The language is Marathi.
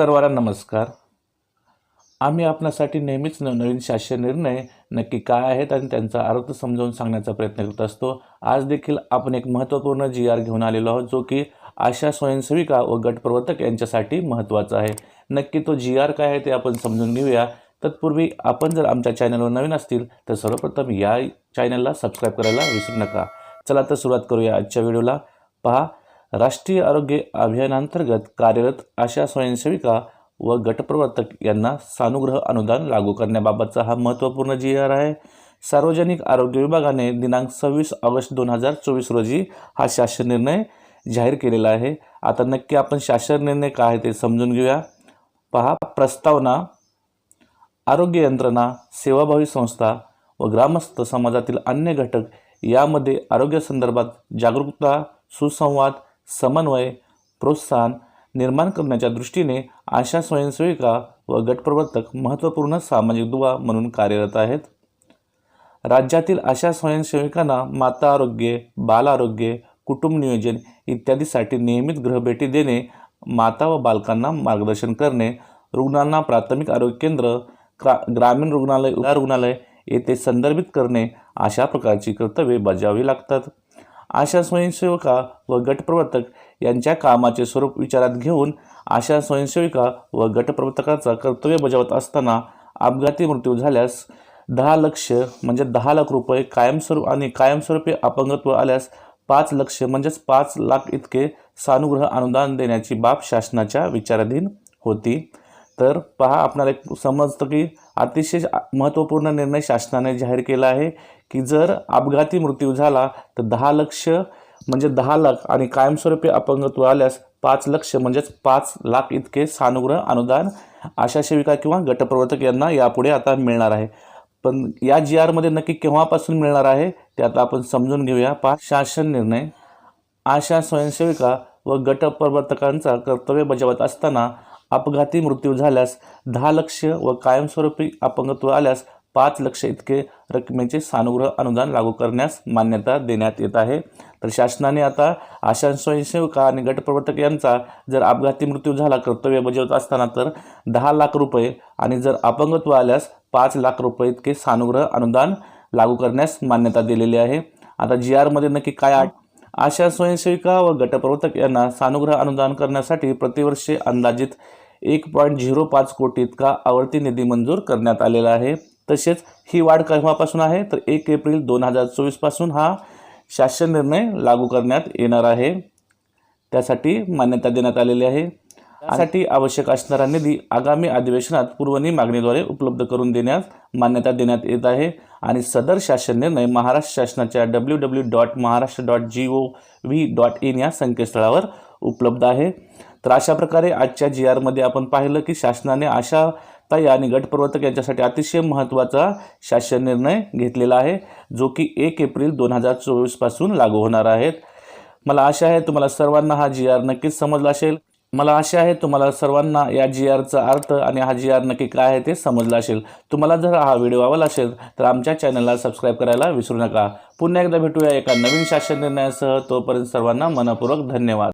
सर्वांना नमस्कार. आम्ही आपणासाठी नेहमीच नवनवीन शासकीय निर्णय नक्की काय आहेत आणि त्यांचा अर्थ समजावून सांगण्याचा प्रयत्न करत असतो. आज देखील आपण एक महत्त्वपूर्ण जी आर घेऊन आलेलो आहोत जो की आशा स्वयंसेविका व गटप्रवर्तक यांच्यासाठी महत्त्वाचा आहे. नक्की तो जी आर काय आहे ते आपण समजून घेऊया. तत्पूर्वी आपण जर आमच्या चॅनलवर नवीन असतील तर सर्वप्रथम या चॅनलला सबस्क्राईब करायला विसरू नका. चला तर सुरुवात करूया आजच्या व्हिडिओला. पहा राष्ट्रीय आरोग्य अभियानांतर्गत कार्यरत आशा स्वयंसेविका व गटप्रवर्तक यांना सानुग्रह अनुदान लागू करण्याबाबतचा हा महत्त्वपूर्ण जी आर आहे. सार्वजनिक आरोग्य विभागाने दिनांक सव्वीस ऑगस्ट दोन हजार चोवीस रोजी हा शासन निर्णय जाहीर केलेला आहे. आता नक्की आपण शासन निर्णय काय आहे ते समजून घेऊया. पहा प्रस्तावना आरोग्य यंत्रणा सेवाभावी संस्था व ग्रामस्थ समाजातील अन्य घटक यामध्ये आरोग्यासंदर्भात जागरूकता सुसंवाद समन्वय प्रोत्साहन निर्माण करण्याच्या दृष्टीने आशा स्वयंसेविका व गटप्रवर्तक महत्त्वपूर्ण सामाजिक दुवा म्हणून कार्यरत आहेत. राज्यातील अशा स्वयंसेविकांना माता आरोग्य बाल आरोग्य कुटुंब नियोजन इत्यादीसाठी नियमित गृहभेटी देणे माता व बालकांना मार्गदर्शन करणे रुग्णांना प्राथमिक आरोग्य केंद्र क्रा ग्रामीण रुग्णालय रुग्णालय येथे संदर्भित करणे अशा प्रकारची कर्तव्ये बजावावी लागतात. आशा स्वयंसेविका व गटप्रवर्तक यांच्या कामाचे स्वरूप विचारात घेऊन आशा स्वयंसेविका व गटप्रवर्तकाचा कर्तव्य बजावत असताना अपघाती मृत्यू झाल्यास दहा लक्ष म्हणजे दहा लाख रुपये कायमस्वरूप आणि कायमस्वरूपी अपंगत्व आल्यास पाच लक्ष म्हणजेच पाच लाख इतके सानुग्रह अनुदान देण्याची बाब शासनाच्या विचाराधीन होती. तर पहा आपणाला एक समजतं की अतिशय महत्त्वपूर्ण निर्णय शासनाने जाहीर केला आहे की जर अपघाती मृत्यू झाला तर दहा लक्ष म्हणजे दहा लाख आणि कायमस्वरूपी अपंगत्व आल्यास पाच लक्ष म्हणजेच पाच लाख इतके सानुग्रह अनुदान आशा सेविका किंवा गटप्रवर्तक यांना यापुढे आता मिळणार आहे. पण या जी आरमध्ये नक्की केव्हापासून मिळणार आहे ते आता आपण समजून घेऊया. पहा शासन निर्णय. आशा स्वयंसेविका व गटप्रवर्तकांचा कर्तव्य बजावत असताना अपघाती मृत्यू झाल्यास दहा लक्ष व कायमस्वरूपी अपंगत्व आल्यास पाच लक्ष इतके रकमेचे सानुग्रह अनुदान लागू करण्यास मान्यता देण्यात येत आहे. तर शासनाने आता आशा स्वयंसेविका आणि गटप्रवर्तक यांचा जर अपघाती मृत्यू झाला कर्तव्य बजावत असताना तर दहा लाख रुपये आणि जर अपंगत्व आल्यास पाच लाख रुपये इतके सानुग्रह अनुदान लागू करण्यास मान्यता दिलेली आहे. आता जी आरमध्ये नक्की काय आठ आशा स्वयंसेविका व गटप्रवर्तक यांना सानुग्रह अनुदान करण्यासाठी प्रतिवर्षी अंदाजित एक पॉईंट झिरो पाच कोटी इतका आवर्ती निधी मंजूर करण्यात आलेला आहे. तसेच ही वाढ केव्हापासून आहे? तर एक एप्रिल दोन हजार चोवीसपासून हा शासन निर्णय लागू करण्यात येणार आहे. त्यासाठी मान्यता देण्यात आलेली आहे. त्यासाठी आवश्यक असणारा निधी आगामी अधिवेशनात पूर्वनी मागणीद्वारे उपलब्ध करून देण्यास मान्यता देण्यात येत आहे. आणि सदर शासन निर्णय महाराष्ट्र शासनाच्या W W dot Maharashtra dot G O V dot in या संकेतस्थळावर उपलब्ध आहे. तर अशा प्रकारे आजच्या जी आरमध्ये आपण पाहिलं की शासनाने अशा ताई आणि गटप्रवर्तक यांच्यासाठी अतिशय महत्त्वाचा शासन निर्णय घेतलेला आहे जो की एक एप्रिल दोन हजार चोवीसपासून लागू होणार आहेत. मला आशा आहे तुम्हाला सर्वांना हा जी आर नक्कीच समजला असेल. मला आशा आहे तुम्हाला सर्वांना या जी आरचा अर्थ आणि हा जी आर नक्की काय आहे ते समजलं असेल. तुम्हाला जर हा व्हिडिओ आवडला असेल तर आमच्या चॅनलला सबस्क्राईब करायला विसरू नका. पुन्हा एकदा भेटूया एका नवीन शासन निर्णयासह. तोपर्यंत सर्वांना मनपूर्वक धन्यवाद.